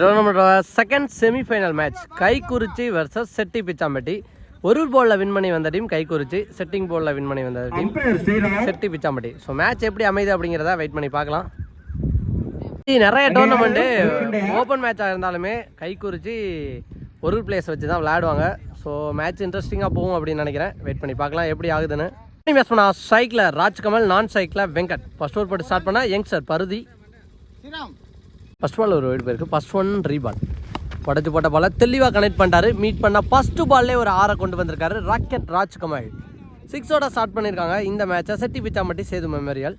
நம்மளோட second semifinal match Kaikurichi versus Chetti Pichampatti. ஒரு பால்ல வின் பண்ணி வந்த டீம் கைக்குறிச்சி செட்டிங் பால்ல வின் பண்ணி வந்த team Chetti Pichampatti. So match எப்படி அமையுது அப்படிங்கிறத வெயிட் பண்ணி பார்க்கலாம். நிறைய டோர்னமெண்ட்டு ஓப்பன் மேட்சாக இருந்தாலுமே கைக்குறிச்சி ஒரு பிளேஸ் வச்சு தான் விளையாடுவாங்க ஸோ மேட்ச் இன்ட்ரெஸ்டிங்காக போகும் அப்படின்னு நினைக்கிறேன். வெயிட் பண்ணி பார்க்கலாம் எப்படி ஆகுதுன்னு. பேஸ் பண்ணா சைக்கிள் ராஜ்கமல் நான் சைக்கிள் வெங்கட். ஃபர்ஸ்ட் ஓவர் போட்டு ஸ்டார்ட் பண்ணால் யங்ஸ்டர் பருதி. ஃபர்ஸ்ட் பால் ஒரு வைடு போயிருக்கு ஃபர்ஸ்ட் ஒன் ரீபால் உடச்சு போட்ட பால தெளிவாக கனெக்ட் பண்ணிட்டாரு. மீட் பண்ண ஃபர்ஸ்ட் பால்லே ஒரு ஆறை கொண்டு வந்திருக்காரு. ராக்கெட் ராஜ்கமல் சிக்ஸோட ஸ்டார்ட் பண்ணியிருக்காங்க. இந்த மேட்சை Chetti Pichampatti Sethu memorial.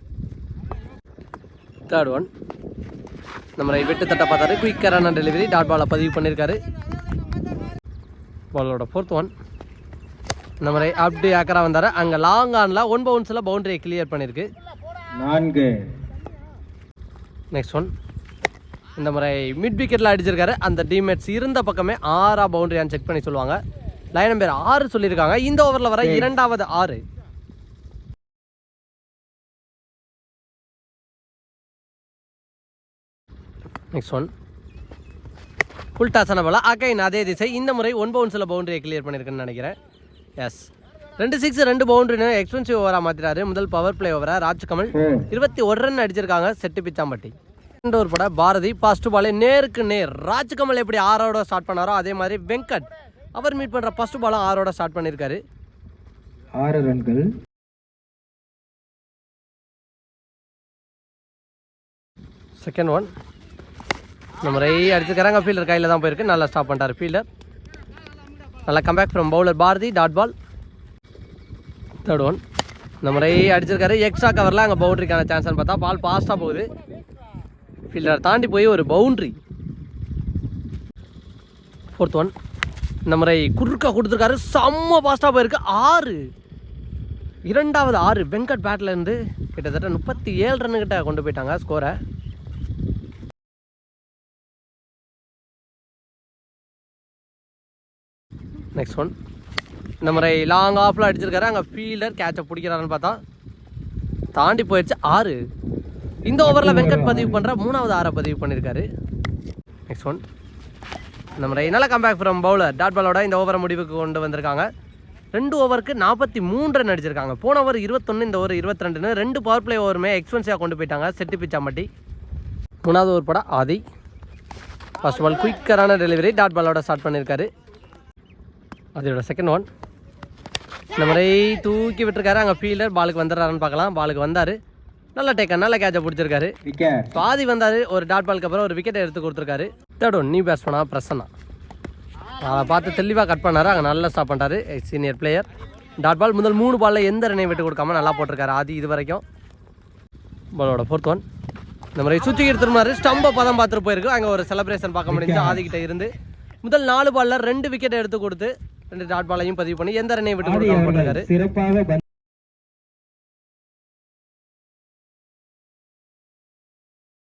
Third one நம்ம விட்டு தட்ட பார்த்தாரு. குயிக்கரான டெலிவரி டாட் பாலை பதிவு பண்ணியிருக்காரு. பாலோட ஃபோர்த் ஒன் மாதிரி அப்படி ஆக்கரா வந்தார். அங்கே லாங் ஆனில் ஒன் பவுன்ஸில் பவுண்டரியை கிளியர் பண்ணியிருக்கு. நான்கு. நெக்ஸ்ட் ஒன் இந்த மாதிரி மிட் விக்கெட்டில் அடிச்சிருக்காரு. அந்த டீம்மேட்ஸ் இருந்த பக்கமே ஆறா பவுண்டரியான்னு செக் பண்ணி சொல்லுவாங்க. லைன் நம்பர் ஆறு சொல்லியிருக்காங்க. இந்த ஓவரில் வர இரண்டாவது ஆறு. நெக்ஸ்ட் ஒன் ஃபுல் டாஸான பால அகைன் அதே திசை. இந்த முறை ஒன் பவுன்ஸில் பவுண்டரியை கிளியர் பண்ணியிருக்குன்னு நினைக்கிறேன். எஸ் ரெண்டு சிக்ஸ் ரெண்டு பவுண்டரின்னு எக்ஸ்பென்சிவ் ஓவராக மாற்றிட்டாரு முதல் பவர் பிளே ஓவரா ராஜ்கமல். இருபத்தி ஒரு ரன் அடிச்சிருக்காங்க. செட்டு பிச்சாம்பட்டி. ஒரு பட பாரதி ஃபர்ஸ்ட் பாலே நேருக்கு நேர். ராஜ்கமல் எப்படி ஆறோட ஸ்டார்ட் பண்ணாரோ அதே மாதிரி வெங்கட் அவர் மீட் பண்ணுற ஃபர்ஸ்ட் பாலும் ஆறோட ஸ்டார்ட் பண்ணியிருக்காரு. ஆறு ரன்கள். செகண்ட் ஒன் நம்ம ரை அடிச்சிருக்காங்க ஃபீல்டர் கையில் தான் போயிருக்கு. நல்லா ஸ்டாப் பண்ணிட்டாரு ஃபீல்டர் நல்லா comeback from bowler Bharathi dot ball third one நம்ம ரை அடிச்சிருக்காரு. எக்ஸ்ட்ரா கவரில் அங்கே பவுண்டரிக்கான சான்ஸ்னு பார்த்தா பால் ஃபாஸ்ட்டாக போகுது. ஃபீல்டர் தாண்டி போய் ஒரு பவுண்ட்ரி ஃபோர்த் ஒன் இந்த முறை குறுக்கா கொடுத்துருக்காரு. செம்ம ஃபாஸ்ட்டாக போயிருக்கு. ஆறு. இரண்டாவது ஆறு. வெங்கட் பேட்லேருந்து கிட்டத்தட்ட முப்பத்தி ஏழு ரன்னுக்கிட்ட கொண்டு போயிட்டாங்க ஸ்கோரை நெக்ஸ்ட் ஒன் இந்த முறை லாங் ஆஃபில் அடிச்சிருக்காரு. அங்கே ஃபீல்டர் கேட்சை பிடிக்கிறாருன்னு பார்த்தா தாண்டி போயிடுச்சு. ஆறு. இந்த ஓவரில் வெங்கட் பதிவு பண்ணுற மூணாவது ஆறை பதிவு பண்ணியிருக்காரு நெக்ஸ்ட் ஒன் இந்த முறை நல்ல கம்பேக் ஃப்ரம் பவுலர் டாட் பாலோட இந்த ஓவரை முடிவுக்கு கொண்டு வந்திருக்காங்க. ரெண்டு ஓவருக்கு நாற்பத்தி மூன்று ரன் அடிச்சிருக்காங்க. போன ஓவர் இருபத்தொன்று இந்த ஓவர் இருபத்தி ரெண்டுன்னு ரெண்டு பவர் பிளே ஓவருமே எக்ஸ்பென்சிவாக கொண்டு போயிட்டாங்க. செட்டி பிச்சாம்பட்டி. மூணாவது ஓவர் படம் ஆதி. ஃபர்ஸ்ட் பால் குயிக்கரான டெலிவரி டாட் பாலோட ஸ்டார்ட் பண்ணியிருக்காரு அதோட செகண்ட் ஒன் இந்த மாதிரி தூக்கி விட்டுருக்காரு. அங்கே ஃபீல்டர் பாலுக்கு வந்துடுறாருன்னு பார்க்கலாம். பாலுக்கு வந்தார். நல்ல டேக்கர் நல்ல கேட்சை பிடிச்சிருக்காரு. பாதி வந்தார் ஒரு டாட் பாலுக்கு அப்புறம் ஒரு விக்கெட்டை எடுத்து கொடுத்துருக்காரு. தேர்ட் ஒன் நீ பேட்ஸ் பண்ணா பிரசன்னா. அதை பார்த்து தெளிவாக கட் பண்ணாரு அங்கே நல்லா ஸ்டாப் பண்ணிட்டாரு சீனியர் பிளேயர் டாட் பால் முதல் மூணு பாலில் எந்த ரன்னையும் விட்டு கொடுக்காம நல்லா போட்டிருக்காரு ஆதி இது வரைக்கும். பாலோட ஃபோர்த் ஒன் இந்த மாதிரி சுற்றி திரும்பினாரு ஸ்டம்பை பதம் பார்த்துட்டு போயிருக்கு. அங்கே ஒரு செலிப்ரேஷன் பார்க்க முடிஞ்சு ஆதிக்கிட்ட இருந்து. முதல் நாலு பாலில் ரெண்டு விக்கெட்டை எடுத்து கொடுத்து ரெண்டு டாட் பாலையும் பதிவு பண்ணி எந்த ரன்னையும் விட்டு கொடுக்காம போட்டிருக்காரு.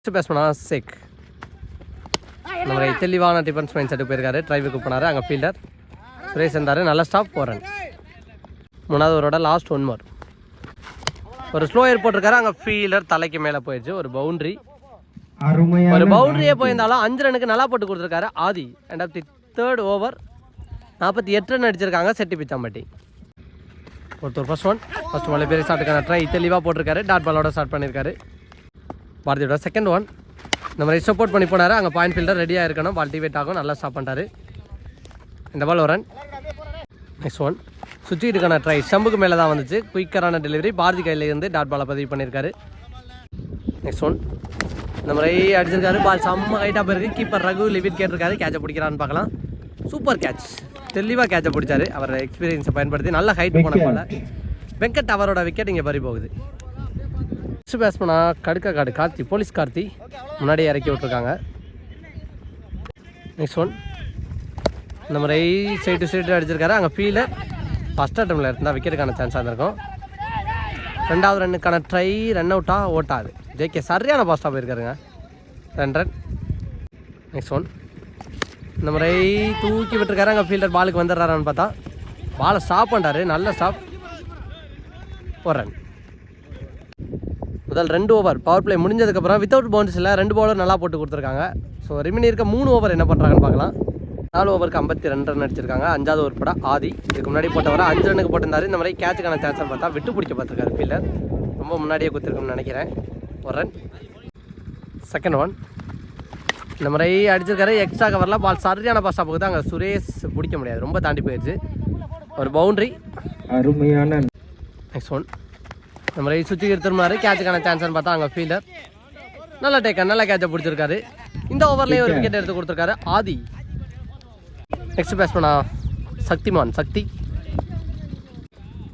ஃபஸ்ட்டு பேட்ஸ்மனா சேக் நம்ம தெளிவான டிஃபென்ஸ் மைண்ட் செட்டு போயிருக்காரு. ட்ரைவுக்கு போனார். அங்கே ஃபீல்டர் சுரேஷ் இருந்தார். நல்ல ஸ்டாப் போகிறேன் மூணாவது ஓவரோட லாஸ்ட் ஒன் மோர் ஒரு ஸ்லோ ஏர் போட்டிருக்காரு. அங்கே ஃபீல்டர் தலைக்கு மேலே போயிடுச்சு ஒரு பவுண்டரி ஒரு பவுண்டரியே போயிருந்தாலும் அஞ்சு ரனுக்கு நல்லா போட்டு கொடுத்துருக்காரு Aadhi. End of the third over நாற்பத்தி எட்டு ரன் அடிச்சிருக்காங்க செட்டி பிச்சாம்பட்டி. ஒருத்தர் ஃபர்ஸ்ட் ஒன் ஃபர்ஸ்ட் பால் பெரிய ஸ்டார்ட்டுக்கான ட்ரை தெளிவாக போட்டிருக்காரு. டாட் பாலோட ஸ்டார்ட் பண்ணியிருக்காரு பாரதியோட செகண்ட் ஒன் இந்த மாதிரி சப்போர்ட் பண்ணி போனார். அங்கே பாயிண்ட் ஃபீல்டர் ரெடியாக இருக்கணும். பால் டிவேட் ஆகும். நல்லா ஸ்டாப் பண்ணிட்டாரு. இந்த பால் ஒரு ரன் நெக்ஸ்ட் ஒன் சுற்றிட்டுக்கான ட்ரை ஸ்டம்புக்கு மேலே தான் வந்துச்சு. குயிக்கரான டெலிவரி பாரதி கையில இருந்து டாட் பாலை பதிவு பண்ணியிருக்காரு. நெக்ஸ்ட் ஒன் இந்த மாதிரி அடிச்சிருக்காரு. பால் செம்ம ஹைட்டாக போயிருக்கு. கீப்பர் ரகு லிவிட் கேட்டிருக்காரு. கேட்சை பிடிக்கிறான்னு பார்க்கலாம். சூப்பர் கேட்ச் தெளிவாக கேட்சை பிடிச்சாரு. அவர் எக்ஸ்பீரியன்ஸை பயன்படுத்தி நல்ல ஹைட் போன போல வெங்கட் அவரோட விக்கெட் இங்கே பறி போகுது. ஃபஸ்ட் பேட்ஸ்மனா கடுக்க காடு கார்த்தி போலீஸ் கார்த்தி. முன்னாடி இறக்கி விட்ருக்காங்க நெக்ஸ்ட் ஒன் இந்த மாதிரி சைடு டு சைடு அடிச்சிருக்காரு. அங்கே ஃபீல்டர் ஃபஸ்ட் அட்டமில் இருந்தால் விக்கெட்டுக்கான சான்ஸாக இருந்திருக்கும். ரெண்டாவது ரன்னுக்கான ட்ரை ரன் அவுட்டா ஓட்டாது. ஜேகே சரியான பாஸ்டாக போயிருக்காருங்க. ரெண்டு ரன் நெக்ஸ்ட் ஒன் இந்த மாதிரி தூக்கி விட்டுருக்காரு. அங்கே ஃபீல்டர் பாலுக்கு வந்துடுறாரான்னு பார்த்தா. பாலை ஸ்டாப் பண்ணிட்டாரு. நல்ல ஸ்டாப் ஒரு ரன் முதல் ரெண்டு ஓவர் பவர் பிளே முடிஞ்சதுக்கப்புறம் வித்தவுட் பவுன்ஸில் ரெண்டு பவுலர் நல்லா போட்டு கொடுத்துருக்காங்க. ஸோ ரிமினி இருக்க மூணு ஓவர் என்ன பண்ணுறாங்கன்னு பார்க்கலாம். நாலு ஓவருக்கு ஐம்பத்தி ரெண்டு ரன் அடிச்சிருக்காங்க. அஞ்சாவது ஓவர் பட ஆதி. இதுக்கு முன்னாடி போட்டவரை அஞ்சு ரன்னுக்கு போட்டிருந்தாரு. இந்த மாதிரி கேட்சுக்கான சான்ஸ் பார்த்தா விட்டு பிடிக்க பார்த்துருக்காரு ஃபீல்டர் ரொம்ப முன்னாடியே குத்திருக்கும்னு நினைக்கிறேன். ஒரு ரன் செகண்ட் ஒன் இந்த மாதிரி அடிச்சிருக்காரு எக்ஸ்ட்ரா கவரில் பால் சரியான பாஸ்டாக போகுது அங்கே சுரேஷ் பிடிக்க முடியாது. ரொம்ப தாண்டி போயிடுச்சு ஒரு பவுண்ட்ரி அருமையான நெக்ஸ்ட் ஒன் இந்த மாதிரி சுற்றி திரும்பினாரு கேட்சுக்கான சான்ஸ்னு பார்த்தா அங்கே ஃபீல்டர் நல்ல டேக்கர் நல்ல கேட்சை பிடிச்சிருக்காரு. இந்த ஓவர்லேயே ஒரு விக்கெட் எடுத்து கொடுத்துருக்காரு ஆதி. நெக்ஸ்ட் பேட்ஸ்மேனா சக்திமான் சக்தி.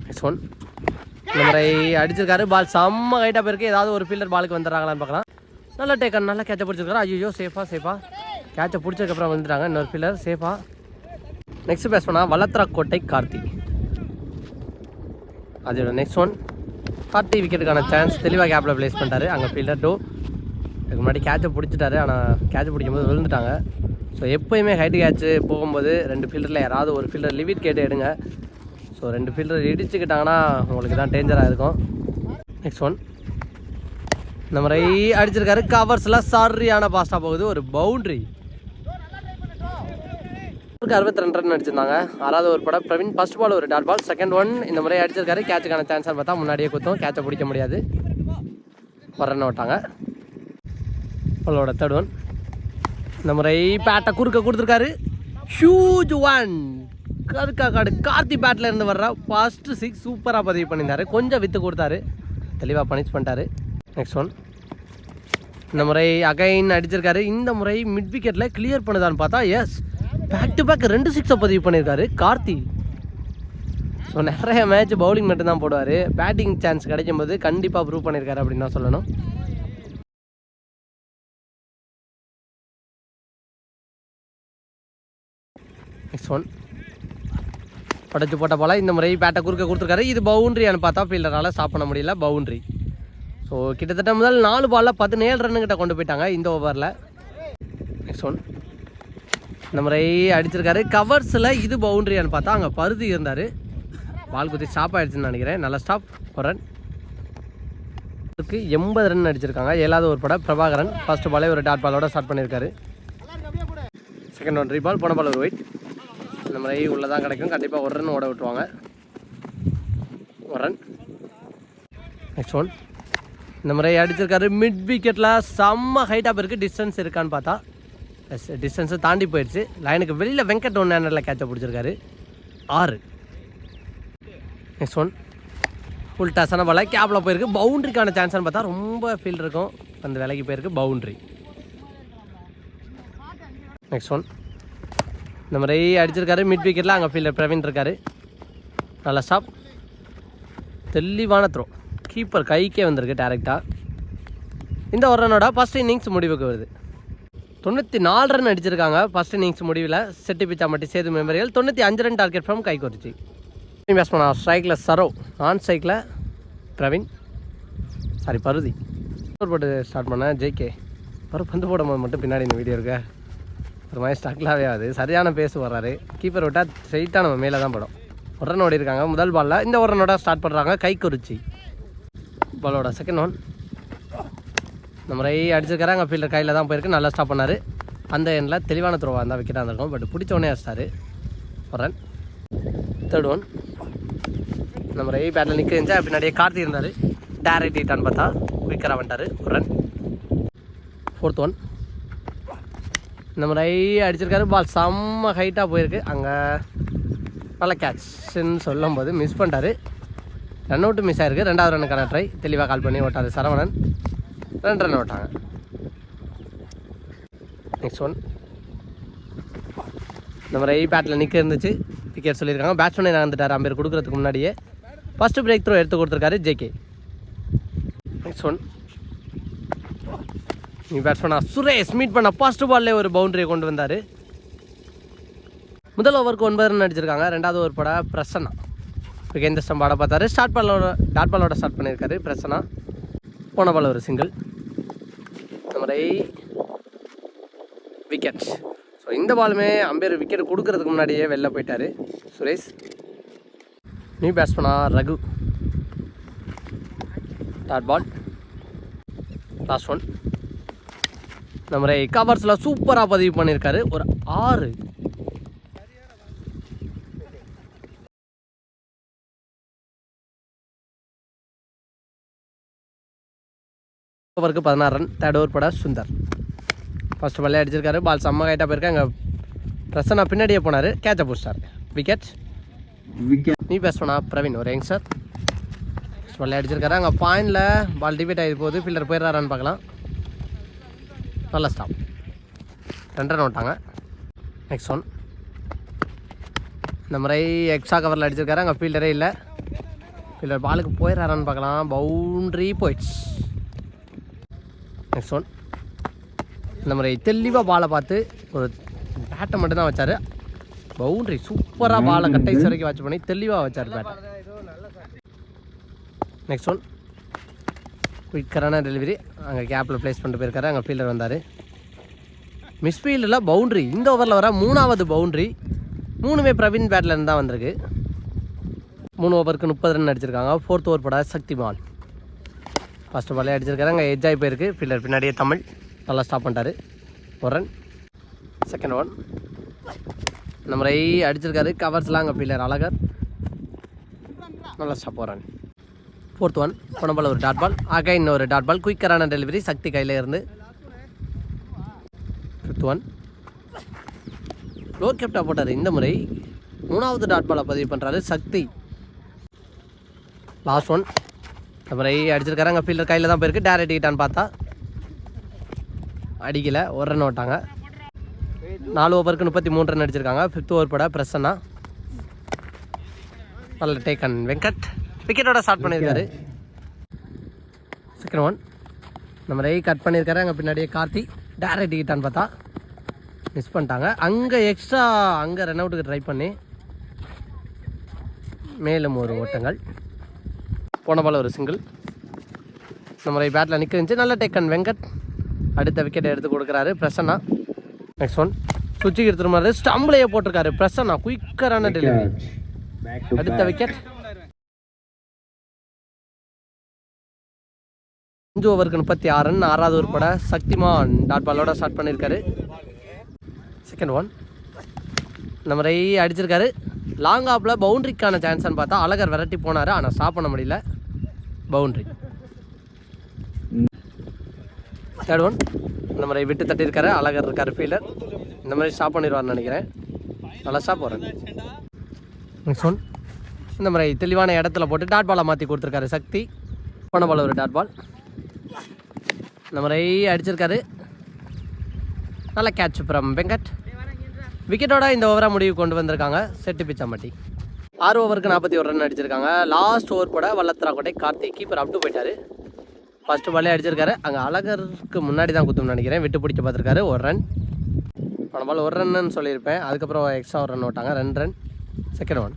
நெக்ஸ்ட் ஒன் இந்த மாதிரி அடிச்சிருக்காரு பால் செம்ம ஹைட்டாக போயிருக்கு. ஏதாவது ஒரு ஃபீல்டர் பாலுக்கு வந்துடுறாங்களான்னு பார்க்கலாம். நல்ல டேக்கர் நல்ல கேட்சை பிடிச்சிருக்காரு. ஐயோ சேஃபாக சேஃபாக கேட்சை பிடிச்சதுக்கப்புறம் வந்துட்டாங்க இன்னொரு ஃபீல்டர் சேஃபாக நெக்ஸ்ட் பேட்ஸ்மேனா வளத்ரா கோட்டை கார்த்தி. அதோட நெக்ஸ்ட் ஒன் ஃபார்ட்டி விக்கெட்டுக்கான சான்ஸ் தெளிவாக கேப்பில் ப்ளேஸ் பண்ணிட்டாரு. அங்கே ஃபீல்டர் டூ. இதுக்கு முன்னாடி கேட்சை பிடிச்சிட்டாரு. ஆனால் கேட்ச் பிடிக்கும்போது விழுந்துட்டாங்க. ஸோ எப்போயுமே ஹைட் கேட்ச்சு போகும்போது ரெண்டு ஃபீல்டரில் யாராவது ஒரு ஃபீல்டர் லிமிட் கேட்டு எடுங்க. ஸோ ரெண்டு ஃபீல்டர் இடிச்சுக்கிட்டாங்கன்னா உங்களுக்கு தான் டேஞ்சராக இருக்கும். நெக்ஸ்ட் ஒன் இந்த மாதிரி அடிச்சிருக்காரு. கவர்ஸில் சரியான பாஸ்டாக போகுது. ஒரு பவுண்ட்ரி அறுபத்தி ரெண்டு ரன் அடிச்சிருந்தாங்க ஆறாவது ஒரு படம் பிரவீன் ஃபர்ஸ்ட் பால் ஒரு டாட் பால் செகண்ட் ஒன் இந்த முறை அடிச்சிருக்காரு. கேட்சுக்கான சான்ஸ் பார்த்தா முன்னாடியே குத்தும். கேட்சை பிடிக்க முடியாது. ஒரு ரன் விட்டாங்க. அவளோட தேர்ட் ஒன் இந்த முறை பேட்டை குறுக்க கொடுத்துருக்காரு. ஹியூஜ் ஒன் கருக்கா காடு கார்த்தி பேட்டில் இருந்து வர்ற. ஃபஸ்ட்டு சிக்ஸ் சூப்பராக பதிவு பண்ணியிருந்தாரு. கொஞ்சம் வித்து கொடுத்தாரு. தெளிவாக பனிஷ் பண்ணிட்டாரு. நெக்ஸ்ட் ஒன் இந்த முறை அகைன் அடிச்சிருக்காரு. இந்த முறை மிட் விக்கெட்டில் கிளியர் பண்ணுதான்னு பார்த்தா எஸ் பேக் டு பேக் ரெண்டு சிக்ஸை பதிவு பண்ணியிருக்காரு. கார்த்தி. ஸோ நிறைய மேட்ச் பவுலிங் மட்டும்தான் போடுவார். பேட்டிங் சான்ஸ் கிடைக்கும் போது கண்டிப்பாக ப்ரூவ் பண்ணியிருக்காரு அப்படின்னு தான் சொல்லணும். நெக்ஸ்ட் ஒன் படைச்சு போட்ட போல் இந்த முறை பேட்டை குறுக்க கொடுத்துருக்காரு. இது பவுண்ட்ரியானு பார்த்தா ஃபீல்டரால் ஸ்டாப் பண்ண முடியல. பவுண்ட்ரி ஸோ கிட்டத்தட்ட முதல் நாலு பாலில் பதினேழு ரன்னுக்கிட்ட கொண்டு போயிட்டாங்க இந்த ஓவரில் நெக்ஸ்ட் ஒன் இந்த முறை அடிச்சிருக்காரு. கவர்ஸில் இது பவுண்ட்ரியான்னு பார்த்தா அங்கே பருதி இருந்தார். பால் குத்தி ஸ்டாப் ஆகிடுச்சுன்னு நினைக்கிறேன். நல்ல ஸ்டாப் ஒரு ரன் இதுக்கு எண்பது ரன் அடிச்சிருக்காங்க. ஏழாவது ஒரு படம் பிரபாகரன். ஃபர்ஸ்ட் பாலே ஒரு டாட் பாலோட ஸ்டார்ட் பண்ணியிருக்காரு. செகண்ட் ஒன் பால் போன பால் ஒரு ஒயிட் இந்த முறை உள்ளே தான் கிடைக்கும். கண்டிப்பாக ஒரு ரன் ஓட விட்டுருவாங்க. ஒரு ரன் நெக்ஸ்ட் ஒன் இந்த முறை அடிச்சிருக்காரு. மிட் விக்கெட்டில் செம்ம ஹைட்டாக இருக்குது டிஸ்டன்ஸ் இருக்கான்னு பார்த்தா. எஸ் டிஸ்டன்ஸை தாண்டி போயிடுச்சு. லைனுக்கு வெளியில் வெங்கட் ஒன் நேரில் கேட்சை பிடிச்சிருக்காரு. ஆறு. நெக்ஸ்ட் ஒன் ஃபுல் டசன பால கேப்பில் போயிருக்கு. பவுண்ட்ரிக்கான சான்ஸ்னு பார்த்தா ரொம்ப ஃபீல் இருக்கும். அந்த விலைக்கு போயிருக்கு பவுண்ட்ரி நெக்ஸ்ட் ஒன் இந்த மாதிரி அடிச்சிருக்காரு. மிட் விக்கெட்டில் அங்கே ஃபீல்டர் பிரவீன் இருக்காரு. நல்ல ஸ்டாப் தெளிவான த்ரோ கீப்பர் கைக்கே வந்திருக்கு டேரெக்டாக இந்த ஒரு ரன்னோட ஃபஸ்ட் இன்னிங்ஸ் முடிவுக்கு வருது. தொண்ணூற்றி நாலு ரன் அடிச்சிருக்காங்க ஃபஸ்ட் இன்னிங்ஸ் முடிவில். செட்டி பிச்சாமட்டி சேது மெமரியல் தொண்ணூற்றி அஞ்சு ரன் டார்கெட் ஃப்ரம் கைக்குறிச்சி. பேட்ஸ்மேனா ஸ்ட்ரைக்கில் சரோ ஆன் ஸ்ட்ரைக்கில் பிரவீன் சாரி பருதி. ஸ்டோர் போட்டு ஸ்டார்ட் பண்ணேன் ஜேகே ஒரு பந்து போடும்போது மட்டும் பின்னாடி இந்த வீடியோ இருக்க. ஒரு மாதிரி ஸ்டக்லாகவே ஆகுது. சரியான பேசு வர்றாரு கீப்பர் விட்டால் ஸ்ட்ரைட்டாக நம்ம மேலே தான் படம். ஒரு ரன் ஓடி இருக்காங்க முதல் பாலில் இந்த ஒரு ரனோட ஸ்டார்ட் பண்ணுறாங்க கைக்குறிச்சி. பாலோட செகண்ட் ஒன் இந்த முறை அடிச்சிருக்காரு. அங்கே ஃபீல்டர் கையில் தான் போயிருக்கு. நல்லா ஸ்டாப் பண்ணார். அந்த எண்ணில் தெளிவான த்ரோவாக இருந்தால் விக்கெட்டாக இருந்திருக்கும். பட் பிடிச்ச உடனே அடிச்சிட்டாரு. ஒரு ரன் தேர்ட் ஒன் இந்த முறை பேட்டில் நிற்க இருந்துச்சு. பின்னாடியே கார்த்தி இருந்தார். டேரக்ட் ஹீட்டான்னு பார்த்தா குயிக்கராக வந்துட்டார். ஒரு ரன் ஃபோர்த் ஒன் இந்த முறை அடிச்சிருக்காரு. பால் செம்ம ஹைட்டாக போயிருக்கு. அங்கே நல்ல கேட்ச்ன்னு சொல்லும்போது மிஸ் பண்ணிட்டாரு. ரன் அவுட்டு மிஸ் ஆயிருக்கு. ரெண்டாவது ரன்னுக்கான ட்ரை தெளிவாக கால் பண்ணி ஓட்டார் சரவணன். ரெண்டு ரன் ஓட்டாங்க நெக்ஸ்ட் ஒன் இந்த மாதிரி பேட்டில் நிற்க இருந்துச்சு. விக்கெட் சொல்லியிருக்காங்க. பேட்ஸ்மேனே நடந்துட்டார் அம்பேர் கொடுக்குறதுக்கு முன்னாடியே. ஃபஸ்ட்டு பிரேக் த்ரோ எடுத்து கொடுத்துருக்காரு ஜேகே நெக்ஸ்ட் ஒன் நீ பேட்ஸ்மேனா சுரேஷ் மீட் பண்ண ஃபர்ஸ்ட் பால்லே ஒரு பவுண்டரியை கொண்டு வந்தார். முதல் ஓவருக்கு ஒன்பது ரன் அடிச்சிருக்காங்க. ரெண்டாவது ஓவர் பட பிரசன்னா. இப்போ எந்த ஸ்டம் ஆட பார்த்தாரு ஸ்டார்ட் பாலோட டாட் பாலோட ஸ்டார்ட் பண்ணியிருக்காரு பிரசன்னா. போன பால் ஒரு சிங்கிள் பை விக்கெட் ஸோ இந்த பாலுமே அம்பேர் விக்கெட் கொடுக்கறதுக்கு முன்னாடியே வெளில போயிட்டாரு. Suresh. New பேட்ஸ்மனா Raghu. Dot ball last one இந்த மாதிரி கவர்ஸில் சூப்பராக பதிவு பண்ணியிருக்காரு ஒரு ஆறு ஓவருக்கு பதினாறு ரன் தேர்ட் ஓவர் பட சுந்தர். ஃபர்ஸ்ட் பால்லே அடிச்சிருக்காரு. பால் செம்ம கைட்டாக போயிருக்கு அங்கே பிரசன்னா பின்னாடியே போனார். கேட்சை பிடிச்சார் விக்கெட் விக்கெட் நீ பேசுவனா பிரவீன். ஒரு யங்ஸ்டர் ஃபர்ஸ்ட் பால்லே அடிச்சிருக்காரு. அங்கே பாயிண்டில் பால் டிபேட் ஆகி போகுது. ஃபீல்டர் போயிடுறாரான்னு பார்க்கலாம். நல்ல ஸ்டாப் ரெண்டு ரன் விட்டாங்க. நெக்ஸ்ட் ஒன் இந்த முறை எக்ஸ்ட்ரா கவரில் அடிச்சிருக்காரு. அங்கே ஃபீல்டரே இல்லை. ஃபீல்டர் பாலுக்கு போயிடுறாரான்னு பார்க்கலாம். பவுண்ட்ரி போயிடுச்சு. நெக்ஸ்ட் ஒன் இந்த முறை தெளிவாக பாலை பார்த்து ஒரு பேட்டை மட்டும் தான் வச்சார். பவுண்ட்ரி சூப்பராக பாலை கட்டைசி வரைக்கும் வாட்ச் பண்ணி தெளிவாக வச்சார் பேட்டை நெக்ஸ்ட் ஒன் குயிக்கரான டெலிவரி அங்கே கேப்பில் ப்ளேஸ் பண்ணிட்டு போயிருக்காரு. அங்கே ஃபீல்டர் வந்தார். மிஸ் ஃபீல்டில் பவுண்ட்ரி இந்த ஓவரில் வர மூணாவது பவுண்ட்ரி மூணுமே பிரவீன் பேட்டில் இருந்து தான் வந்திருக்கு. மூணு ஓவருக்கு முப்பது ரன் அடிச்சிருக்காங்க. ஃபோர்த் ஓவர் பட சக்திமான் ஃபஸ்ட்டு பாலே அடிச்சிருக்காரு? அங்கே எட்ஜ் போயிருக்கு. ஃபீல்டர் பின்னாடியே தமிழ். நல்லா ஸ்டாப் பண்ணிட்டாரு. ஒரு ரன் செகண்ட் ஒன் இந்த முறை அடிச்சிருக்காரு. கவர்ஸ்லாம் அங்கே ஃபீல்டர் அழகர். நல்லா ஸ்டாப் ஒரு ரன் ஃபோர்த் ஒன் போன பால் ஒரு டாட் பால் ஆக இன்னொரு டாட் பால் குயிக்கரான டெலிவரி சக்தி கையில் இருந்து. ஃபிஃப்த் ஒன் லோ கேப்டா போட்டார். இந்த முறை மூணாவது டாட் பாலை பதிவு பண்ணுறாரு சக்தி. லாஸ்ட் ஒன் இந்த அடிச்சிருக்காரு அங்கே ஃபீல்டர் கையில் தான் போயிருக்கு. டேரக்ட் ஹிட்டான்னு பார்த்தா அடிக்கல ஒரு ரன் ஓட்டாங்க. நாலு ஓவருக்கு முப்பத்தி மூணு ரன் அடிச்சிருக்காங்க. ஃபிஃப்த் ஓவர் பட பிரசன்னா. நல்ல டேக் அண்ட் வெங்கட். விக்கெட்டோட ஸ்டார்ட் பண்ணியிருக்காரு. செகண்ட் ஒன் நம்ம ரை கட் பண்ணியிருக்காரு. அங்கே பின்னாடியே கார்த்தி. டேரக்ட் ஹிட்டான்னு பார்த்தா மிஸ் பண்ணிட்டாங்க. அங்கே எக்ஸ்ட்ரா அங்கே ரன் அவுட்டுக்கு ட்ரை பண்ணி மேலும் ஒரு ஓட்டங்கள். போன பால் ஒரு சிங்கிள் நம்ம ரை பேட்டில் நிற்க இருந்துச்சு நல்ல டேக் அண்ட் வெங்கட். அடுத்த விக்கெட்டை எடுத்து கொடுக்குறாரு பிரசன்னா. நெக்ஸ்ட் ஒன் சுவிட்சுக்கு எடுத்துகிட்டு மாதிரி ஸ்டம்பிளையே போட்டிருக்காரு பிரசன்னா. குயிக்கரான டெலிவரி அடுத்த விக்கெட் அஞ்சு ஓவருக்கு முப்பத்தி ஆறு ரன் ஆறாவது ஒரு பட சக்திமான் டாட் பாலோட ஸ்டார்ட் பண்ணியிருக்காரு செகண்ட் ஒன் இந்த முறை அடிச்சிருக்காரு. லாங் ஆப்பில் பவுண்ட்ரிக்கான சான்ஸ்னு பார்த்தா அழகர் விரட்டி போனார். ஆனால் ஸ்டாப் பண்ண முடியல. பவுண்ட்ரி தேர்ட் ஒன் இந்த மாதிரி விட்டு தட்டியிருக்காரு. அழகர் இருக்கார் ஃபீல்டர் இந்த மாதிரி ஸ்டாப் பண்ணிடுவார்னு நினைக்கிறேன். நல்லா ஸ்டாப் போகிறேன் நெக்ஸ்ட் ஒன் இந்த மாதிரி தெளிவான இடத்துல போட்டு டாட் பாலை மாற்றி கொடுத்துருக்காரு சக்தி. போன பால் ஒரு டாட் பால் இந்த மாதிரி அடிச்சிருக்காரு. நல்ல கேட்ச் ஃப்ரம் வெங்கட். விக்கெட்டோட இந்த ஓவரை முடிவு கொண்டு வந்திருக்காங்க செட்டு பிச்சாம்பட்டி. ஆறு ஓவருக்கு நாற்பத்தி ஒரு ரன் அடிச்சிருக்காங்க. லாஸ்ட் ஓவர் போட Vallathirakottai Karthik keeper up to போயிட்டாரு ஃபஸ்ட்டு பாலே அடிச்சிருக்காரு. அங்கே அழகருக்கு முன்னாடி தான் குத்தும்னு நினைக்கிறேன். விட்டு பிடிக்க பார்த்துருக்காரு. ஒரு ரன் போன பால் ஒரு ரன்னு சொல்லியிருப்பேன். அதுக்கப்புறம் எக்ஸ்ட்ரா ஒரு ரன் ஓட்டாங்க. ரெண்டு ரன் செகண்ட் ஒன்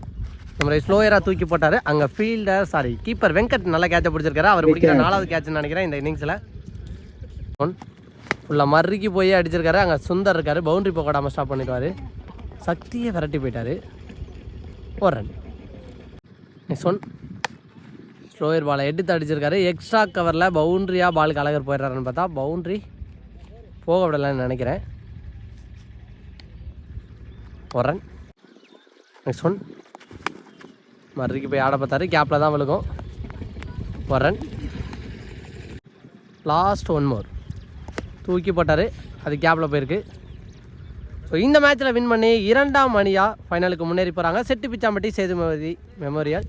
நம்ம ஸ்லோயராக தூக்கி போட்டார். அங்கே ஃபீல்டர் சாரி கீப்பர் வெங்கட் நல்லா கேட்சை பிடிச்சிருக்காரு. அவர் பிடிக்கிற நாலாவது கேட்ச்னு நினைக்கிறேன் இந்த இன்னிங்ஸில் ஒன் ஃபுல்லாக மறுக்கி போய் அடிச்சிருக்காரு. அங்கே சுந்தர் இருக்காரு. பவுண்ட்ரி போகாமல் ஸ்டாப் பண்ணிடுவார். சக்தியை விரட்டி போயிட்டார். ஒரு ரன் நெக்ஸ்ட் ஒன் ஸ்லோயர் பாலை எடுத்து அடிச்சிருக்காரு. எக்ஸ்ட்ரா கவரில் பவுண்ட்ரியாக பாலுக்கு அழகர் போயிடுறாருன்னு பார்த்தா பவுண்ட்ரி போக விடலைன்னு நினைக்கிறேன். ஒரு ரன் நெக்ஸ்ட் ஒன் மறுக்கு போய் ஆட பார்த்தாரு. கேப்பில் தான் விழுக்கும் ஒரு ரன் லாஸ்ட் ஒன் மோர் தூக்கி போட்டார் அது கேப்பில் போயிருக்கு. ஸோ இந்த மேட்ச்சில் வின் பண்ணி இரண்டாம் அணியாக ஃபைனலுக்கு முன்னேறி போகிறாங்க செட்டு பிச்சாம்பட்டி சேதுமதி மெமோரியல்